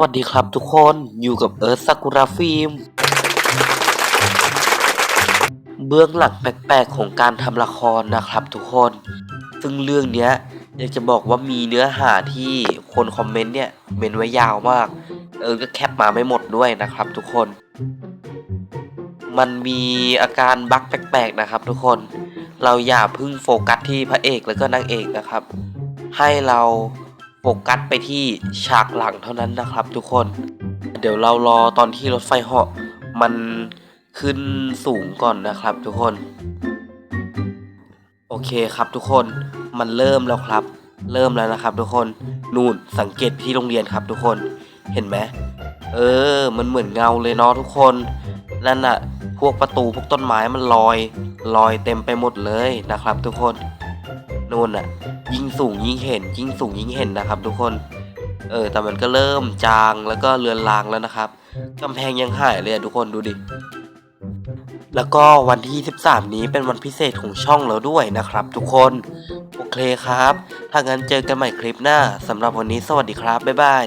วัสดีครับทุกคนอยู่กับเอิร์ธซากุระฟิล์มเบื้องหลังแปลกๆของการทำละครนะครับทุกคน ซึ่งเรื่องเนี้ยอยากจะบอกว่ามีเนื้อหาที่คนคอมเมนต์เนี่ยเมนไว้ยาวมาก เออก็แคปมาไม่หมดด้วยนะครับทุกคน มันมีอาการบั๊กแปลกๆนะครับทุกคน เราอย่าพึ่งโฟกัสที่พระเอกแล้วก็นางเอกนะครับ ให้เรา โฟกัสไปที่ฉากหลังเท่านั้นนะครับทุกคน เดี๋ยวเรารอตอนที่รถไฟเหาะมันขึ้นสูงก่อนนะครับทุกคน โอเคครับทุกคนมันเริ่มแล้วครับ เริ่มแล้วนะครับ ทุกคนนู่นสังเกตที่โรงเรียนครับ ทุกคนเห็นไหมเออ มันเหมือนเงาเลยเนาะทุกคนนั่นน่ะ พวกประตูพวกต้นไม้มันลอย ลอยเต็มไปหมดเลยนะครับ ทุกคน นู่นน่ะ ยิ่งสูงยิ่งเห็น ยิ่งสูงยิ่งเห็นนะครับ ทุกคน เออ แต่มันก็เริ่มจางแล้วก็เลือนลางแล้วนะครับกำแพงยังหายเลยอะทุกคนดูดิ แล้วก็วันที่ 13 นี้เป็นวันพิเศษของช่องเราด้วยนะครับ ทุกคน โอเคครับ ถ้างั้นเจอกันใหม่คลิปหน้าสำหรับวันนี้สวัสดีครับ บ๊ายบาย